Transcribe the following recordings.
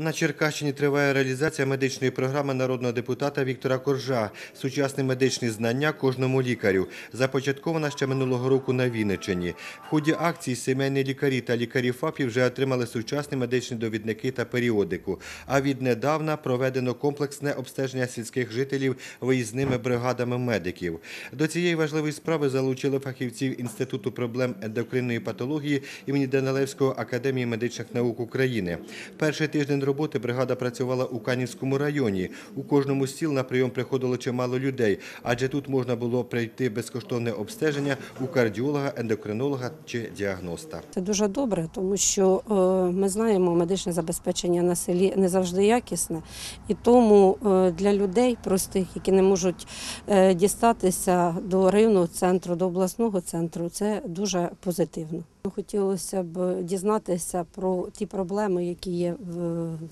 На Черкащині триває реалізація медичної програми народного депутата Віктора Коржа «Сучасні медичні знання кожному лікарю», започаткована ще минулого року на Вінниччині. В ході акції сімейні лікарі та лікарі ФАПів вже отримали сучасні медичні довідники та періодику. А віднедавна проведено комплексне обстеження сільських жителів виїзними бригадами медиків. До цієї важливої справи залучили фахівців Інституту проблем ендокринної патології імені Данилевського Академії медичних наук України. Перший тиждень роботи бригада працювала у Канівському районі. У кожному з сіл на прийом приходило чимало людей, адже тут можна було пройти безкоштовне обстеження у кардіолога, ендокринолога чи діагноста. Це дуже добре, тому що е, ми знаємо, медичне забезпечення на селі не завжди якісне, і тому е, для людей простих, які не можуть е, дістатися до районного центру, до обласного центру, це дуже позитивно. Хотілося б дізнатися про ті проблеми, які є в,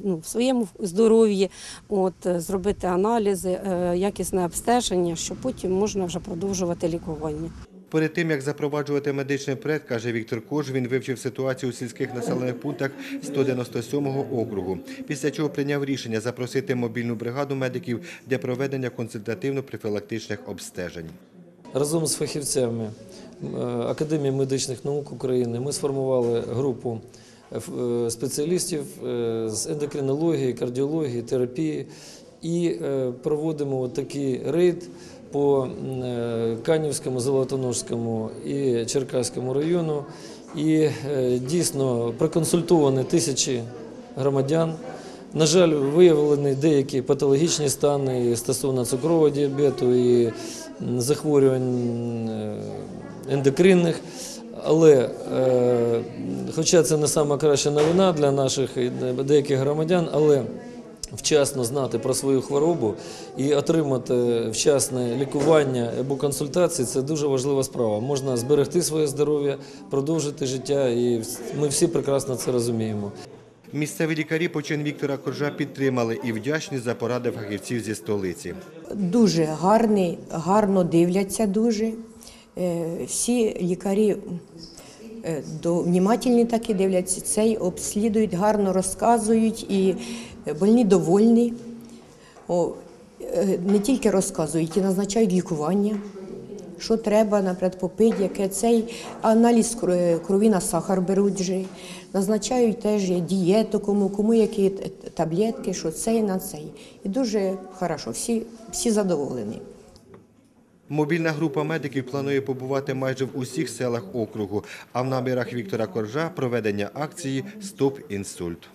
ну, в своєму здоров'ї, от, е, зробити аналізи, е, якісне обстеження, щоб потім можна вже продовжувати лікування. Перед тим, як запроваджувати медичний пред, каже Віктор Кож, він вивчив ситуацію у сільських населених пунктах 197-го округу, після чого прийняв рішення запросити мобільну бригаду медиків для проведення консультативно-профілактичних обстежень. Разом з фахівцями е, Академії медичних наук України ми сформували групу е, е, спеціалістів з ендокринології, кардіології, терапії і проводимо такий рейд по Канівському, Золотоножському і Черкаському району. І дійсно проконсультовані тисячі громадян. На жаль, виявлені деякі патологічні стани стосовно цукрового діабету і захворювань е, ендокринних. Але, е, хоча це не сама краща новина для наших деяких громадян, але вчасно знати про свою хворобу і отримати вчасне лікування або консультації це дуже важлива справа. Можна зберегти своє здоров'я, продовжити життя, і ми всі прекрасно це розуміємо. Місцеві лікарі почин Віктора Коржа підтримали і вдячні за поради фахівців зі столиці. Дуже гарний, гарно дивляться дуже. Е, Всі лікарі е, до, внімательні такі дивляться, цей обслідують, гарно розказують і больні довольні. Е, не тільки розказують, і назначають лікування. Що треба, наприклад, попити, яке цей аналіз крові на сахар беруть же. Назначають теж дієту, кому, кому які таблетки, що цей на цей. І дуже хорошо, всі, всі задоволені. Мобільна група медиків планує побувати майже в усіх селах округу, а в намірах Віктора Коржа проведення акції Стоп інсульт.